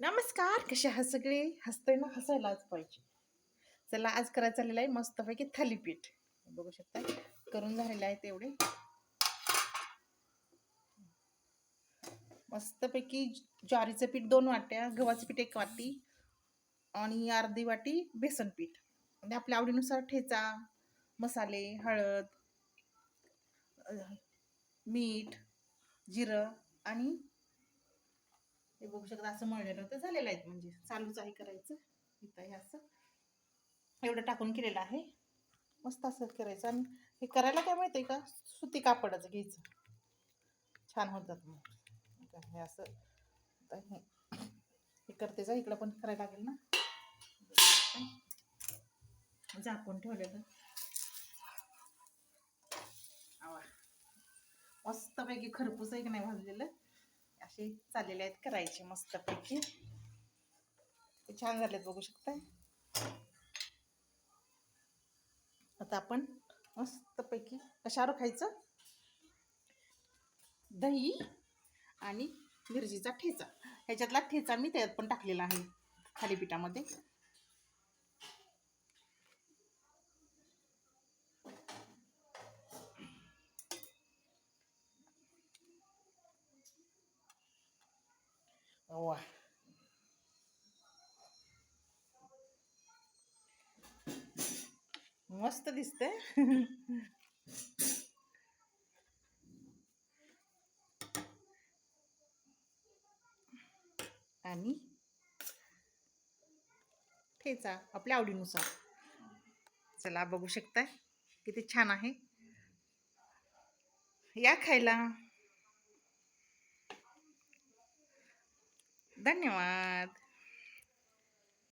नमस्कार कसे हा सगळे? हसतोय ना हसायलाच पाहिजे. चला आज करायचं चाललेलं आहे मस्तपैकी थालीपीठ. बघू शकता करून झालेलं आहे तेवढे. मस्तपैकी ज्वारीचं पीठ दोन वाट्या गव्हाचं पीठ एक वाटी आणि अर्धी वाटी बेसन पीठ. म्हणजे आपल्या आवडीनुसार ठेचा मसाले हळद मीठ जिरं आणि हे बघू शकता असं मळलेलं होतं झालेलं आहेत म्हणजे चालूच आहे करायचं. इथं हे असं. एवढं टाकून केलेलं आहे. मस्त असं करायचं. आणि हे करायला काय माहिती आहे का? सुती कापडाचं घ्यायचं. छान होतात मग. हे असं. हे हे करते जा. इकडं पण करायला लागेल ना. झाकून ठेवलेलं. आवा. मस्तपैकी खरपूस आहे की नाही भाजलेलं? असे चाललेले आहेत करायचे मस्तपैकी. ते छान झालेत बघू शकताय. आता आपण मस्तपैकी कशावर खायचं? दही आणि मिरचीचा ठेचा. ह्याच्यातला ठेचा मी त्यात पण टाकलेला आहे थालीपीठामध्ये वा मस्त दिसतंय आणि ठेचा आपल्या आवडीनुसार. चला बघू शकताय. किती छान आहे. या खायला. धन्यवाद.